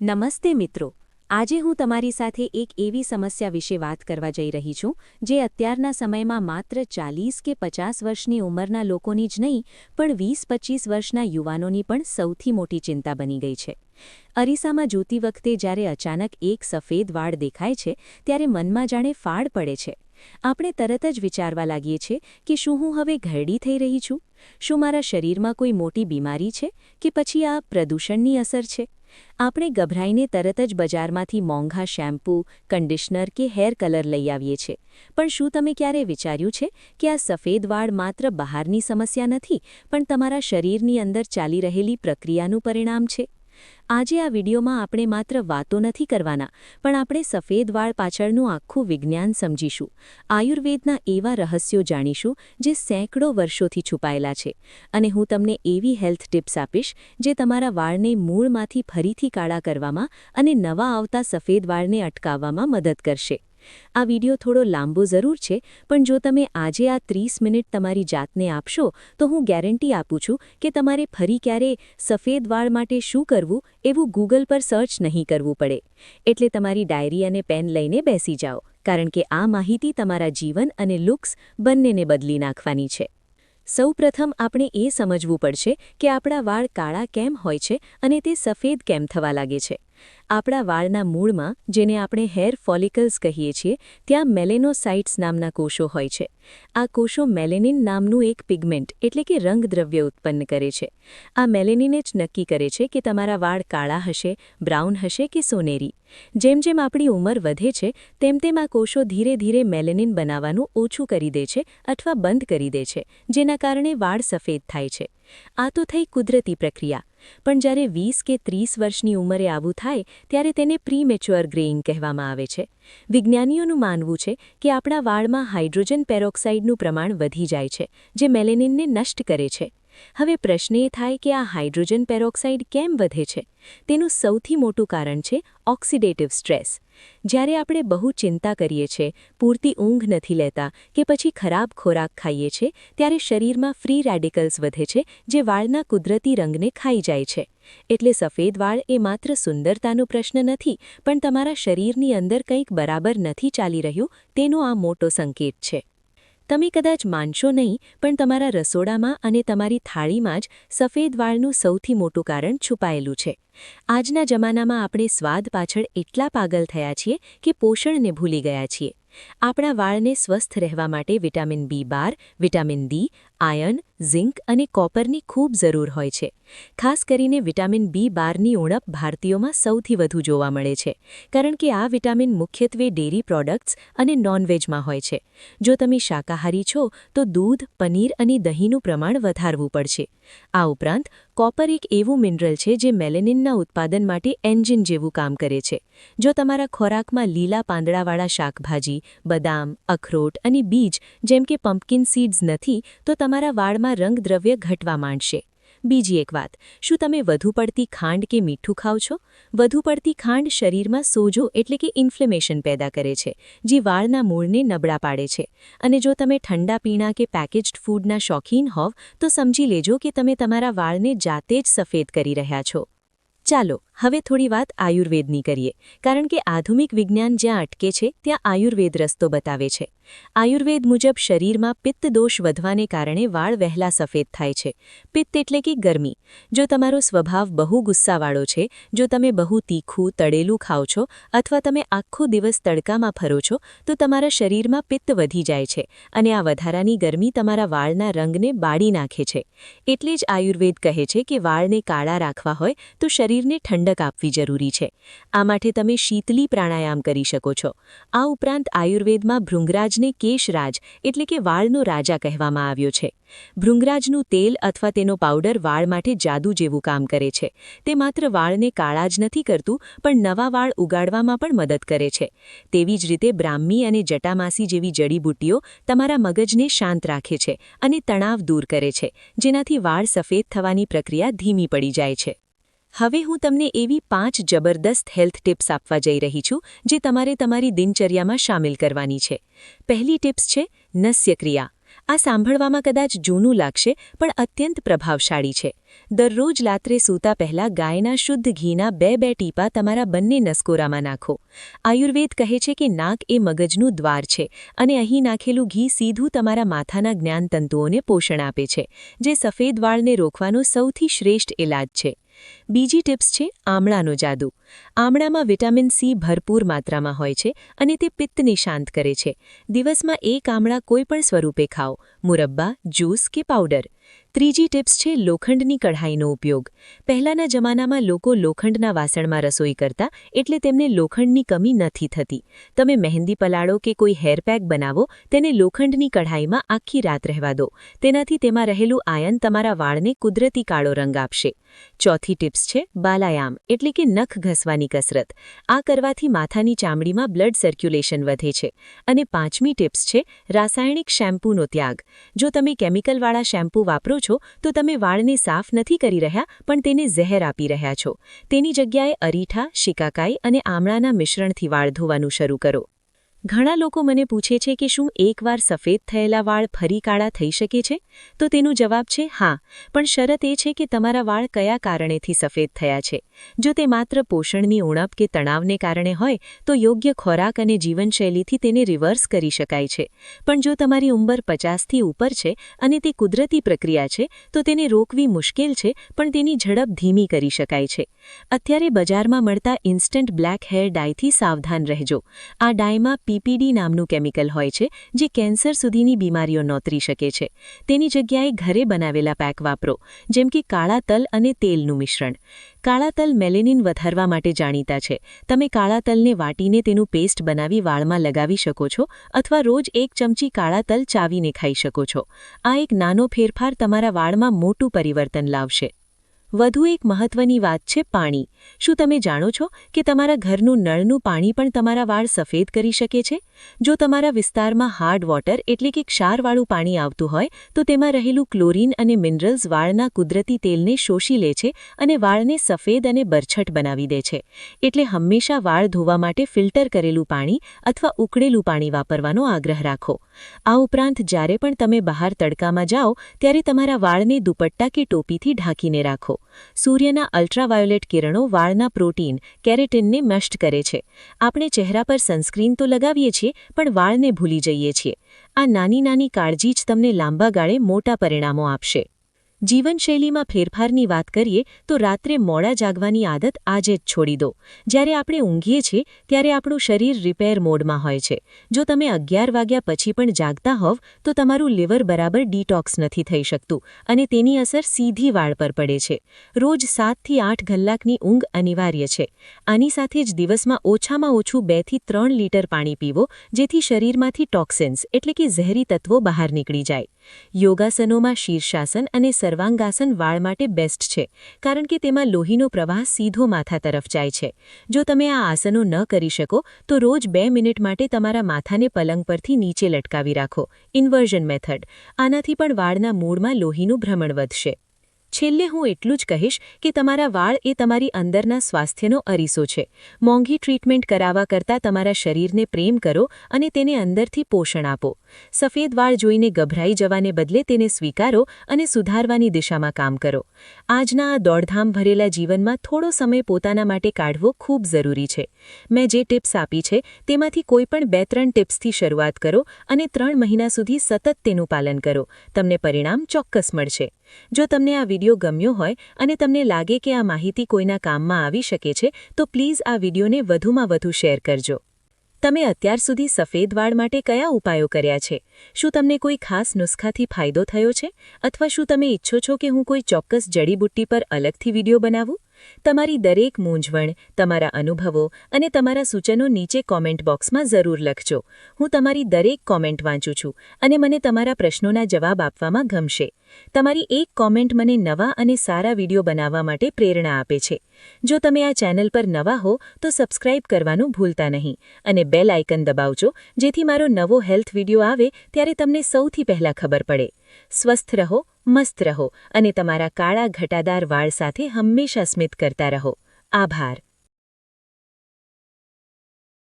નમસ્તે મિત્રો. આજે હું તમારી સાથે એક એવી સમસ્યા વિશે વાત કરવા જઈ રહી છું, જે અત્યારના સમયમાં માત્ર ચાલીસ કે પચાસ વર્ષની ઉંમરના લોકોની જ નહીં, પણ વીસ પચીસ વર્ષના યુવાનોની પણ સૌથી મોટી ચિંતા બની ગઈ છે. અરીસામાં જોતી વખતે જ્યારે અચાનક એક સફેદ વાળ દેખાય છે, ત્યારે મનમાં જાણે ફાળ પડે છે. આપણે તરત જ વિચારવા લાગીએ છીએ કે શું હું હવે ઘરડી થઈ રહી છું? શું મારા શરીરમાં કોઈ મોટી બીમારી છે, કે પછી આ પ્રદૂષણની અસર છે? આપણે ગભરાઈને તરત જ બજારમાંથી મોંઘા શેમ્પૂ કન્ડિશનર કે હેર કલર લઈ આવીએ છીએ. પણ શું તમે ક્યારે વિચાર્યું છે કે આ સફેદ વાળ માત્ર બહારની સમસ્યા નથી, પણ તમારા શરીરની અંદર ચાલી રહેલી પ્રક્રિયાનું પરિણામ છે? આજે આ વિડીયોમાં આપણે માત્ર વાતો નથી કરવાના, પણ આપણે સફેદ વાળ પાછળનું આખું વિજ્ઞાન સમજીશું, આયુર્વેદના એવા રહસ્યો જાણીશું જે સેંકડો વર્ષોથી છુપાયેલા છે. અને હું તમને એવી હેલ્થ ટિપ્સ આપીશ જે તમારા વાળને મૂળમાંથી ફરીથી કાળા કરવામાં અને નવા આવતા સફેદ વાળને અટકાવવામાં મદદ કરશે. આ વીડિયો થોડો લાંબો જરૂર છે, પણ જો તમે આજે આ ત્રીસ મિનિટ તમારી જાતને આપશો, તો હું ગેરંટી આપું છું કે તમારે ફરી ક્યારે સફેદ વાળ માટે શું કરવું એવું ગૂગલ પર સર્ચ નહીં કરવું પડે. એટલે તમારી ડાયરી અને પેન લઈને બેસી જાઓ, કારણ કે આ માહિતી તમારા જીવન અને લુક્સ બંનેને બદલી નાખવાની છે. સૌપ્રથમ આપણે એ સમજવું પડશે કે આપણા વાળ કાળા કેમ હોય છે અને તે સફેદ કેમ થવા લાગે છે. આપણા વાળના મૂળમાં, જેને આપણે હેર ફોલિકલ્સ કહીએ છીએ, ત્યાં મેલેનોસાઇટ્સ નામના કોષો હોય છે. આ કોષો મેલેનિન નામનું એક પિગમેન્ટ, એટલે કે રંગદ્રવ્ય ઉત્પન્ન કરે છે. આ મેલેનિને જ નક્કી કરે છે કે તમારા વાળ કાળા હશે, બ્રાઉન હશે કે સોનેરી. જેમ જેમ આપણી ઉંમર વધે છે, તેમ તેમ આ કોષો ધીરે ધીરે મેલેનિન બનાવવાનું ઓછું કરી દે છે અથવા બંધ કરી દે છે, જેના કારણે વાળ સફેદ થાય છે. આ તો થઈ કુદરતી પ્રક્રિયા. પણ જ્યારે વીસ કે ત્રીસ વર્ષની ઉંમરે આવું થાય, ત્યારે તેને પ્રીમેચ્યોર ગ્રેઇંગ કહેવામાં આવે છે. વિજ્ઞાનીઓનું માનવું છે કે આપણા વાળમાં હાઇડ્રોજન પેરોક્સાઇડનું પ્રમાણ વધી જાય છે, જે મેલેનિનને નષ્ટ કરે છે. હવે પ્રશ્ન એ થાય કે આ હાઇડ્રોજન પેરોક્સાઇડ કેમ વધે છે? તેનું સૌથી મોટું કારણ છે ઓક્સિડેટિવ સ્ટ્રેસ. જ્યારે આપણે બહુ ચિંતા કરીએ છીએ, પૂરતી ઊંઘ નથી લેતા કે પછી ખરાબ ખોરાક ખાઈએ છીએ, ત્યારે શરીરમાં ફ્રી રેડિકલ્સ વધે છે જે વાળના કુદરતી રંગને ખાઈ જાય છે. એટલે સફેદ વાળ એ માત્ર સુંદરતાનો પ્રશ્ન નથી, પણ તમારા શરીરની અંદર કંઈક બરાબર નથી ચાલી રહ્યું, તેનો આ મોટો સંકેત છે. તમે કદાચ માનશો નહીં, પણ તમારા રસોડામાં અને તમારી થાળીમાં જ સફેદ વાળનું સૌથી મોટું કારણ છુપાયેલું છે. આજના જમાનામાં આપણે સ્વાદ પાછળ એટલા પાગલ થયા છીએ કે પોષણને ભૂલી ગયા છીએ. આપણા વાળને સ્વસ્થ રહેવા માટે વિટામિન બી બાર, વિટામિન ડી આયર્ન, ઝિંક અને કોપરની ખૂબ જરૂર હોય છે. ખાસ કરીને વિટામિન બી બારની ઉણપ ભારતીયોમાં સૌથી વધુ જોવા મળે છે, કારણ કે આ વિટામિન મુખ્યત્વે ડેરી પ્રોડક્ટ્સ અને નોનવેજમાં હોય છે. જો તમે શાકાહારી છો, તો દૂધ, પનીર અને દહીંનું પ્રમાણ વધારવું પડશે. આ ઉપરાંત, કોપર એક એવું મિનરલ છે જે મેલેનિનના ઉત્પાદન માટે એન્જિન જેવું કામ કરે છે. જો તમારા ખોરાકમાં લીલા પાંદડાવાળા શાકભાજી, બદામ, અખરોટ અને બીજ, જેમ કે પમ્પકિન સીડ્સ નથી, તો તમારા વાળમાં રંગદ્રવ્ય ઘટવા માંડશે. બીજી એક વાત, શું તમે વધુ પડતી ખાંડ કે મીઠું ખાઓ છો? વધુ પડતી ખાંડ શરીરમાં સોજો એટલે કે ઇન્ફ્લેમેશન પેદા કરે છે, જે વાળના મૂળને નબળા પાડે છે. અને જો તમે ઠંડા પીણા કે પેકેજ્ડ ફૂડના શોખીન હોવ, તો સમજી લેજો કે તમે તમારા વાળને જાતે જ સફેદ કરી રહ્યા છો. ચાલો, હવે થોડી વાત આયુર્વેદની કરીએ. કારણ કે આધુનિક વિજ્ઞાન જ્યાં અટકે છે, ત્યાં આયુર્વેદ રસ્તો બતાવે છે. આયુર્વેદ મુજબ શરીરમાં પિત્ત દોષ વધવાને કારણે વાળ વહેલા સફેદ થાય છે. પિત્ત એટલે કે ગરમી. જો તમારો સ્વભાવ બહુ ગુસ્સાવાળો છે, જો તમે બહુ તીખું, તળેલું ખાઓ છો અથવા તમે આખો દિવસ તડકામાં ફરો છો, તો તમારા શરીરમાં પિત્ત વધી જાય છે અને આ વધારાની ગરમી તમારા વાળના રંગને બાળી નાખે છે. એટલે જ આયુર્વેદ કહે છે કે વાળને કાળા રાખવા હોય તો શરીરને ઠંડક આપવી જરૂરી છે. આ માટે તમે શીતલી પ્રાણાયામ કરી શકો છો. આ ઉપરાંત આયુર્વેદમાં ભૃંગરાજ ભૃંગરાજને કેશરાજ એટલે કે વાળનો રાજા કહેવામાં આવ્યો છે. ભૃંગરાજનું તેલ અથવા તેનો પાવડર વાળ માટે જાદુ જેવું કામ કરે છે. તે માત્ર વાળને કાળા જ નથી કરતું, પણ નવા વાળ ઉગાડવામાં પણ મદદ કરે છે. તેવી જ રીતે બ્રાહ્મી અને જટામાસી જેવી જડીબુટ્ટીઓ તમારા મગજને શાંત રાખે છે અને તણાવ દૂર કરે છે, જેનાથી વાળ સફેદ થવાની પ્રક્રિયા ધીમી પડી જાય છે. હવે હું તમને એવી પાંચ જબરદસ્ત હેલ્થ ટિપ્સ આપવા જઈ રહી છું, જે તમારે તમારી દિનચર્યામાં સામેલ કરવાની છે. પહેલી ટિપ્સ છે, નસ્યક્રિયા. આ સાંભળવામાં કદાચ જૂનું લાગશે, પણ અત્યંત પ્રભાવશાળી છે. દરરોજ રાત્રે સૂતા પહેલા ગાયના શુદ્ધ ઘીના બે બે ટીપા તમારા બંને નસકોરામાં નાખો. આયુર્વેદ કહે છે કે નાક એ મગજનું દ્વાર છે અને અહીં નાખેલું ઘી સીધું તમારા માથાના જ્ઞાનતંતુઓને પોષણ આપે છે, જે સફેદ વાળને રોકવાનો સૌથી શ્રેષ્ઠ ઇલાજ છે. બીજી ટિપ્સ છે આમળાનો જાદુ. આમળામાં વિટામિન સી ભરપૂર માત્રામાં હોય છે અને તે પિત્તને શાંત કરે છે. દિવસમાં એક આમળા કોઈપણ સ્વરૂપે ખાઓ. મુરબ્બા, જ્યુસ કે પાવડર. ત્રીજી ટિપ્સ છે લોખંડની કઢાઈનો ઉપયોગ. પહેલાંના જમાનામાં લોકો લોખંડના વાસણમાં રસોઈ કરતા એટલે તેમને લોખંડની કમી નથી થતી. તમે મહેંદી પલાળો કે કોઈ હેરપેક બનાવો, તેને લોખંડની કઢાઈમાં આખી રાત રહેવા દો. તેનાથી તેમાં રહેલું આયન તમારા વાળને કુદરતી કાળો રંગ આપશે. ચોથી ટિપ્સ છે બાલાયામ, એટલે કે નખ ઘસવાની કસરત. આ કરવાથી માથાની ચામડીમાં બ્લડ સર્ક્યુલેશન વધે છે. અને પાંચમી ટિપ્સ છે રાસાયણિક શેમ્પૂનો ત્યાગ. જો તમે કેમિકલવાળા શેમ્પૂ વાપરો છો, તો તમે વાળને સાફ નથી કરી રહ્યા, પણ તેને ઝેર આપી રહ્યા છો. તેની જગ્યાએ અરીઠા, શિકાકાઈ અને આમળાના મિશ્રણથી વાળ ધોવાનું શરૂ કરો. ઘણા લોકો મને પૂછે છે કે શું એકવાર સફેદ થયેલા વાળ ફરી કાળા થઈ શકે છે? તો તેનો જવાબ છે, હા. પણ શરત એ છે કે તમારા વાળ કયા કારણેથી સફેદ થયા છે? જો તે માત્ર પોષણની ઉણપ કે તણાવને કારણે હોય, તો યોગ્ય ખોરાક અને જીવનશૈલીથી તેને રિવર્સ કરી શકાય છે. પણ જો તમારી ઉંમર પચાસથી ઉપર છે અને તે કુદરતી પ્રક્રિયા છે, તો તેને રોકવી મુશ્કેલ છે, પણ તેની ઝડપ ધીમી કરી શકાય છે. અત્યારે બજારમાં મળતા ઇન્સ્ટન્ટ બ્લેક હેર ડાયથી સાવધાન રહેજો. આ ડાયમાં પીપીડી નામનું કેમિકલ હોય છે, જે કેન્સર સુધીની બીમારીઓ નોતરી શકે છે. તેની જગ્યાએ ઘરે બનાવેલા પેક વાપરો, જેમ કે કાળા તલ અને તેલનું મિશ્રણ. કાળા તલ મેલેનિન વધારવા માટે જાણીતા છે. તમે કાળા તલને વાટીને તેનું પેસ્ટ બનાવી વાળમાં લગાવી શકો છો અથવા રોજ એક ચમચી કાળા તલ ચાવીને ખાઈ શકો છો. આ એક નાનો ફેરફાર તમારા વાળમાં મોટું પરિવર્તન લાવશે. વધુ એક મહત્વની વાત છે પાણી. શું તમે જાણો છો કે તમારા ઘરનું નળનું પાણી પણ તમારા વાળ સફેદ કરી શકે છે? જો તમારા વિસ્તારમાં હાર્ડ વોટર એટલે કે ક્ષારવાળું પાણી આવતું હોય, તો તેમાં રહેલું ક્લોરીન અને મિનરલ્સ વાળના કુદરતી તેલને શોષી લે છે અને વાળને સફેદ અને બરછટ બનાવી દે છે. એટલે હંમેશા વાળ ધોવા માટે ફિલ્ટર કરેલું પાણી અથવા ઉકળેલું પાણી વાપરવાનો આગ્રહ રાખો. આ ઉપરાંત જ્યારે પણ તમે બહાર તડકામાં જાઓ, ત્યારે તમારા વાળને દુપટ્ટા કે ટોપીથી ઢાંકીને રાખો. સૂર્યના અલ્ટ્રાવાયોલેટ કિરણો વાળના પ્રોટીન, કેરેટિનને નષ્ટ કરે છે. આપણે ચહેરા પર સનસ્ક્રીન તો લગાવીએ છીએ પણ વાળને ભૂલી જઈએ છીએ. આ નાની નાની કાળજી જ તમને લાંબા ગાળે મોટા પરિણામો આપશે. જીવનશૈલીમાં ફેરફારની વાત કરીએ, તો રાત્રે મોડા જાગવાની આદત આજે જ છોડી દો. જ્યારે આપણે ઊંઘીએ છીએ, ત્યારે આપણું શરીર રિપેર મોડમાં હોય છે. જો તમે અગિયાર વાગ્યા પછી પણ જાગતા હોવ, તો તમારું લીવર બરાબર ડીટોક્સ નથી થઈ શકતું અને તેની અસર સીધી વાળ પર પડે છે. રોજ સાતથી આઠ કલાકની ઊંઘ અનિવાર્ય છે. આની સાથે જ દિવસમાં ઓછામાં ઓછું બેથી ત્રણ લીટર પાણી પીવો, જેથી શરીરમાંથી ટોક્સિન્સ, એટલે કે ઝેરી તત્વો બહાર નીકળી જાય. યોગાસનોમાં શીર્ષાસન અને સર્વાંગાસન વાળ માટે બેસ્ટ છે, કારણ કે તેમાં લોહીનો પ્રવાહ સીધો માથા તરફ જાય છે. જો તમે આ આસનો ન કરી શકો, તો રોજ બે મિનિટ માટે તમારા માથાને પલંગ પરથી નીચે લટકાવી રાખો. ઇન્વર્ઝન મેથડ આનાથી પણ વાળના મૂળમાં લોહીનું ભ્રમણ વધશે. છેલ્લે હું એટલું જ કહીશ કે તમારા વાળ એ તમારી અંદરના સ્વાસ્થ્યનો અરીસો છે. મોંઘી ટ્રીટમેન્ટ કરાવવા કરતાં તમારા શરીરને પ્રેમ કરો અને તેને અંદરથી પોષણ આપો. સફેદ વાળ જોઈને ગભરાઈ જવાને બદલે તેને સ્વીકારો અને સુધારવાની દિશામાં કામ કરો. આજના આ દોડધામ ભરેલા જીવનમાં થોડો સમય પોતાના માટે કાઢવો ખૂબ જરૂરી છે. મેં જે ટિપ્સ આપી છે, તેમાંથી કોઈપણ બે ત્રણ ટિપ્સથી શરૂઆત કરો અને ત્રણ મહિના સુધી સતત તેનું પાલન કરો. તમને પરિણામ ચોક્કસ મળશે. જો તમને આ વીડિયો ગમ્યો હોય અને તમને લાગે કે આ માહિતી કોઈના કામમાં આવી શકે છે, તો પ્લીઝ આ વિડીયોને વધુમાં વધુ શેર કરજો. તમે અત્યાર સુધી સફેદ વાળ માટે કયા ઉપાયો કર્યા છે? શું તમને કોઈ ખાસ નુસ્ખાથી ફાયદો થયો છે? અથવા શું તમે ઈચ્છો છો કે હું કોઈ ચોક્કસ જડીબુટ્ટી પર અલગથી વીડિયો બનાવું? તમારી દરેક મૂંઝવણ, તમારા અનુભવો અને તમારા સૂચનો નીચે કોમેન્ટ બોક્સમાં જરૂર લખજો. હું તમારી દરેક કોમેન્ટ વાંચું છું અને મને તમારા પ્રશ્નોના જવાબ આપવામાં ગમશે. તમારી એક કોમેન્ટ મને નવા અને સારા વીડિયો બનાવવા માટે પ્રેરણા આપે છે. જો તમે આ ચેનલ પર નવા હો, તો સબસ્ક્રાઇબ કરવાનું ભૂલતા નહીં અને બેલ આઇકન દબાવજો, જેથી મારો નવો હેલ્થ વીડિયો આવે ત્યારે તમને સૌથી પહેલાં ખબર પડે. સ્વસ્થ રહો મસ્ત રહો અને તમારા કાળા ઘટાદાર વાળ સાથે હંમેશા સ્મિત કરતા રહો. આભાર.